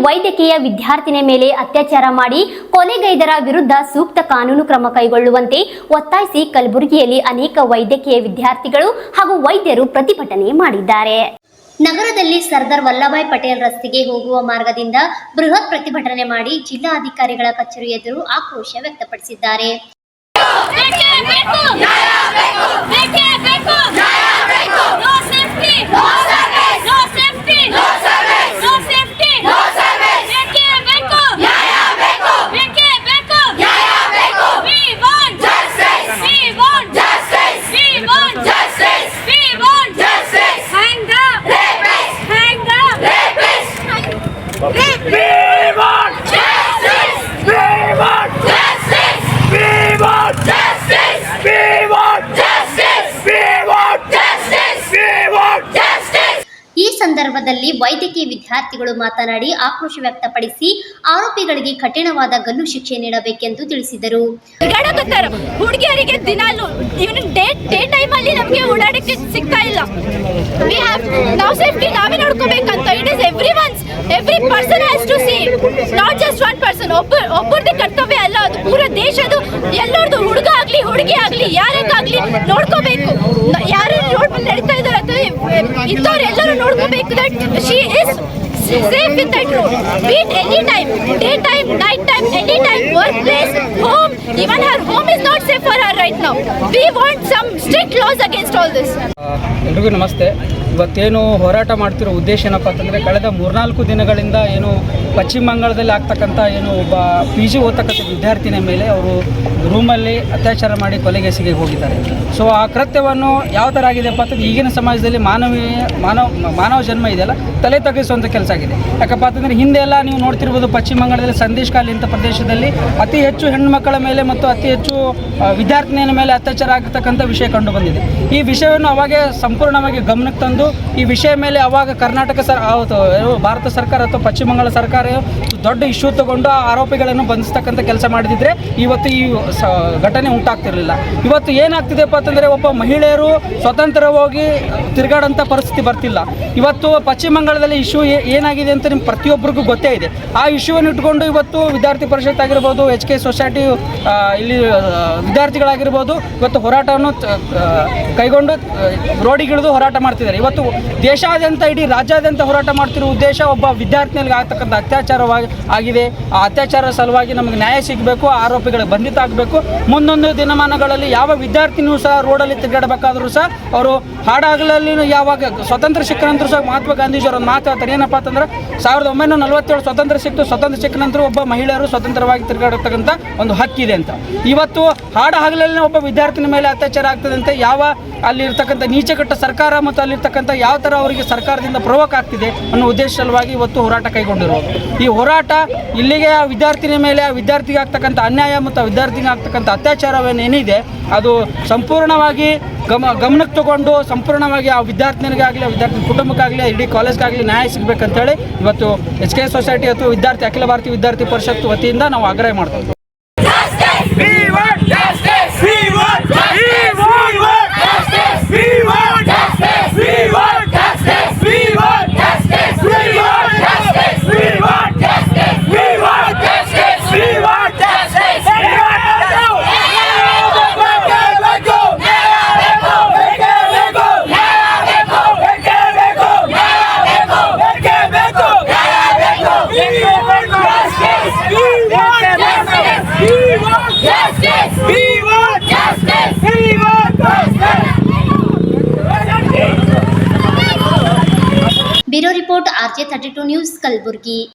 ವೈದ್ಯಕೀಯ ವಿದ್ಯಾರ್ಥಿನಿ ಮೇಲೆ ಅತ್ಯಾಚಾರ ಮಾಡಿ ಕೊಲೆಗೈದರ ವಿರುದ್ಧ ಸೂಕ್ತ ಕಾನೂನು ಕ್ರಮ ಕೈಗೊಳ್ಳುವಂತೆ ಒತ್ತಾಯಿಸಿ ಕಲಬುರಗಿಯಲ್ಲಿ ಅನೇಕ ವೈದ್ಯಕೀಯ ವಿದ್ಯಾರ್ಥಿಗಳು ಹಾಗೂ ವೈದ್ಯರು ಪ್ರತಿಭಟನೆ ಮಾಡಿದ್ದಾರೆ ನಗರದಲ್ಲಿ ಸರ್ದಾರ್ ವಲ್ಲಭಾಯ್ ಪಟೇಲ್ ರಸ್ತೆಗೆ ಹೋಗುವ ಮಾರ್ಗದಿಂದ ಬೃಹತ್ ಪ್ರತಿಭಟನೆ ಮಾಡಿ ಜಿಲ್ಲಾಧಿಕಾರಿಗಳ ಕಚೇರಿ ಎದುರು ಆಕ್ರೋಶ ವ್ಯಕ್ತಪಡಿಸಿದ್ದಾರೆ ಸಂದರ್ಭದಲ್ಲಿ ವೈದ್ಯಕೀಯ ವಿದ್ಯಾರ್ಥಿಗಳು ಮಾತನಾಡಿ ಆಕ್ರೋಶ ವ್ಯಕ್ತಪಡಿಸಿ ಆರೋಪಿಗಳಿಗೆ ಕಠಿಣವಾದ ಗಲ್ಲು ಶಿಕ್ಷೆ ನೀಡಬೇಕೆಂದು ತಿಳಿಸಿದರು. ಹುಡುಗಿಯರಿಗೆ ದಿನಾಲು ಇವನ್ ಡೇ ಡೇ ಟೈಮಲ್ಲಿ ನಮಗೆ ಓಡಾಡಕ್ಕೆ ಸಿಗ್ತಾ ಇಲ್ಲ. ವಿ ಹ್ಯಾವ್ ನಾವು ಸೇಫ್ಟಿ ನಾವೇ ನೋಡ್ಕೋಬೇಕಂತ it is every one's every person has to see not just one person ಒಬ್ಬ ಒಬ್ಬರದೇ ಕರ್ತವ್ಯ ಅಲ್ಲ, ಅದು ಪೂರ ದೇಶದು ಇದ್ದವರೆಲ್ಲರೂ ನೋಡ್ಕೋಬೇಕು that she is safe in that room be it any time day time night time any time workplace home even her home is not safe for her right now we want some strict laws against all this ಎಲ್ರಿಗೂ ನಮಸ್ತೆ. ಇವತ್ತೇನು ಹೋರಾಟ ಮಾಡ್ತಿರೋ ಉದ್ದೇಶ ಏನಪ್ಪ ಅಂತಂದರೆ, ಕಳೆದ ಮೂರ್ನಾಲ್ಕು ದಿನಗಳಿಂದ ಏನು ಪಶ್ಚಿಮ ಬಂಗಾಳದಲ್ಲಿ ಆಗ್ತಕ್ಕಂಥ ಏನು ಒಬ್ಬ ಪಿ ಜಿ ಓದ್ತಕ್ಕಂಥ ವಿದ್ಯಾರ್ಥಿನಿಯ ಮೇಲೆ ಅವರು ರೂಮಲ್ಲಿ ಅತ್ಯಾಚಾರ ಮಾಡಿ ಕೊಲೆಗೆಸಿಗೆ ಹೋಗಿದ್ದಾರೆ. ಸೊ ಆ ಕೃತ್ಯವನ್ನು ಯಾವ ಥರ ಆಗಿದೆಪ್ಪ ಅಂತಂದ್ರೆ ಈಗಿನ ಸಮಾಜದಲ್ಲಿ ಮಾನವೀಯ, ಮಾನವ ಮಾನವ ಜನ್ಮ ಇದೆಯಲ್ಲ, ತಲೆ ತಗ್ಗಿಸುವಂಥ ಕೆಲಸ ಆಗಿದೆ. ಯಾಕಪ್ಪ ಅಂತಂದರೆ ಹಿಂದೆ ಎಲ್ಲ ನೀವು ನೋಡ್ತಿರ್ಬೋದು ಪಶ್ಚಿಮ ಬಂಗಾಳದಲ್ಲಿ ಸಂದೇಶ್ ಕಾಲಿ ಇಂಥ ಪ್ರದೇಶದಲ್ಲಿ ಅತಿ ಹೆಚ್ಚು ಹೆಣ್ಣುಮಕ್ಕಳ ಮೇಲೆ ಮತ್ತು ಅತಿ ಹೆಚ್ಚು ವಿದ್ಯಾರ್ಥಿನಿಯನ ಮೇಲೆ ಅತ್ಯಾಚಾರ ಆಗತಕ್ಕಂಥ ವಿಷಯ ಕಂಡು ಬಂದಿದೆ. ಈ ವಿಷಯವನ್ನು ಅವಾಗೆ ಸಂಪೂರ್ಣವಾಗಿ ಗಮನಕ್ಕೆ ತಂದು ಈ ವಿಷಯ ಮೇಲೆ ಅವಾಗ ಕರ್ನಾಟಕ ಸರ್ ಭಾರತ ಸರ್ಕಾರ ಅಥವಾ ಪಶ್ಚಿಮ ಬಂಗಾಳ ಸರ್ಕಾರ ದೊಡ್ಡ ಇಶ್ಯೂ ತಗೊಂಡು ಆರೋಪಿಗಳನ್ನು ಬಂಧಿಸ್ತಕ್ಕಂಥ ಕೆಲಸ ಮಾಡಿದಿದ್ರೆ ಇವತ್ತು ಈ ಘಟನೆ ಉಂಟಾಗ್ತಿರಲಿಲ್ಲ. ಇವತ್ತು ಏನಾಗ್ತಿದೆಪ್ಪ ಅಂತಂದರೆ ಒಬ್ಬ ಮಹಿಳೆಯರು ಸ್ವತಂತ್ರವಾಗಿ ತಿರುಗಾಡೋಂಥ ಪರಿಸ್ಥಿತಿ ಬರ್ತಿಲ್ಲ. ಇವತ್ತು ಪಶ್ಚಿಮ ಬಂಗಾಳದಲ್ಲಿ ಇಶ್ಯೂ ಏನಾಗಿದೆ ಅಂತ ನಿಮ್ಗೆ ಪ್ರತಿಯೊಬ್ಬರಿಗೂ ಗೊತ್ತೇ ಇದೆ. ಆ ಇಶ್ಯೂವನ್ನು ಇಟ್ಕೊಂಡು ಇವತ್ತು ವಿದ್ಯಾರ್ಥಿ ಪರಿಷತ್ ಆಗಿರ್ಬೋದು, ಎಚ್ ಕೆ ಸೊಸೈಟಿ ಇಲ್ಲಿ ವಿದ್ಯಾರ್ಥಿಗಳಾಗಿರ್ಬೋದು ಇವತ್ತು ಹೋರಾಟವನ್ನು ಕೈಗೊಂಡು ರೋಡಿಗಿಳಿದು ಹೋರಾಟ ಮಾಡ್ತಿದ್ದಾರೆ. ಇವತ್ತು ದೇಶಾದ್ಯಂತ ಇಡೀ ರಾಜ್ಯಾದ್ಯಂತ ಹೋರಾಟ ಮಾಡ್ತಿರೋ ಉದ್ದೇಶ ಒಬ್ಬ ವಿದ್ಯಾರ್ಥಿನಿಗೆ ಆಗ್ತಕ್ಕಂಥ ಅತ್ಯಾಚಾರವಾಗಿ ಆಗಿದೆ. ಆ ಅತ್ಯಾಚಾರ ಸಲುವಾಗಿ ನಮಗೆ ನ್ಯಾಯ ಸಿಗಬೇಕು ಆರೋಪಿಗಳಿಗೆ ಬಂಧಿತ ಆಗಬೇಕು. ಮುಂದೊಂದು ದಿನಮಾನಗಳಲ್ಲಿ ಯಾವ ವಿದ್ಯಾರ್ಥಿನೂ ಸಹ ರೋಡಲ್ಲಿ ತಿರುಗಾಡಬೇಕಾದ್ರೂ ಸಹ ಅವರು ಹಾಡಾಗಲಲ್ಲಿ ಯಾವಾಗ ಸ್ವತಂತ್ರ ಸಿಕ್ಕನಂತರೂ ಸಹ ಮಹಾತ್ಮ ಗಾಂಧೀಜಿಯವರು ಮಾತಾಡ್ತಾರೆ. ಏನಪ್ಪ ಅಂತಂದ್ರೆ ಸಾವಿರದ ಒಂಬೈನೂರ ನಲವತ್ತೇಳು ಸ್ವತಂತ್ರ ಸಿಕ್ತು. ಸ್ವತಂತ್ರ ಸಿಕ್ಕ ನಂತರ ಒಬ್ಬ ಮಹಿಳೆಯರು ಸ್ವತಂತ್ರವಾಗಿ ತಿರುಗಾಡತಕ್ಕಂಥ ಒಂದು ಹಕ್ಕಿದೆ ಅಂತ. ಇವತ್ತು ಹಾಡ ಹಗಲಲ್ಲಿ ಒಬ್ಬ ವಿದ್ಯಾರ್ಥಿನಿ ಮೇಲೆ ಅತ್ಯಾಚಾರ ಆಗ್ತದಂತೆ ಯಾವ ಅಲ್ಲಿರ್ತಕ್ಕಂಥ ನೀಚಕಟ್ಟ ಸರ್ಕಾರ ಮತ್ತು ಅಲ್ಲಿರ್ತಕ್ಕಂಥ ಯಾವ ಥರ ಅವರಿಗೆ ಸರ್ಕಾರದಿಂದ ಪ್ರವೋಕ್ ಆಗ್ತಿದೆ ಅನ್ನೋ ಉದ್ದೇಶ ಸಲುವಾಗಿ ಇವತ್ತು ಹೋರಾಟ ಕೈಗೊಂಡಿರೋದು ಈ ಹೋರಾಟ ಇಲ್ಲಿಗೆ ಆ ವಿದ್ಯಾರ್ಥಿನಿ ಮೇಲೆ, ಆ ವಿದ್ಯಾರ್ಥಿಗೆ ಆಗ್ತಕ್ಕಂಥ ಅನ್ಯಾಯ ಮತ್ತು ಆ ವಿದ್ಯಾರ್ಥಿಗೆ ಆಗ್ತಕ್ಕಂಥ ಅತ್ಯಾಚಾರವೇನೇನಿದೆ, ಅದು ಸಂಪೂರ್ಣವಾಗಿ ಗಮ ಗಮನಕ್ಕೆ ತಗೊಂಡು ಸಂಪೂರ್ಣವಾಗಿ ಆ ವಿದ್ಯಾರ್ಥಿನಿಗಾಗಲಿ, ಆ ವಿದ್ಯಾರ್ಥಿ ಕುಟುಂಬಕ್ಕಾಗಲಿ, ಇಡೀ ಕಾಲೇಜ್ಗಾಗಲಿ ನ್ಯಾಯ ಸಿಗಬೇಕಂತೇಳಿ ಇವತ್ತು ಎಚ್ ಕೆ ಸೊಸೈಟಿ ಅಥವಾ ವಿದ್ಯಾರ್ಥಿ ಅಖಿಲ ಭಾರತೀಯ ವಿದ್ಯಾರ್ಥಿ ಪರಿಷತ್ ವತಿಯಿಂದ ನಾವು ಆಗ್ರಹ ಮಾಡ್ತೀವಿ. Bureau report RJ thirty two news Kalaburagi.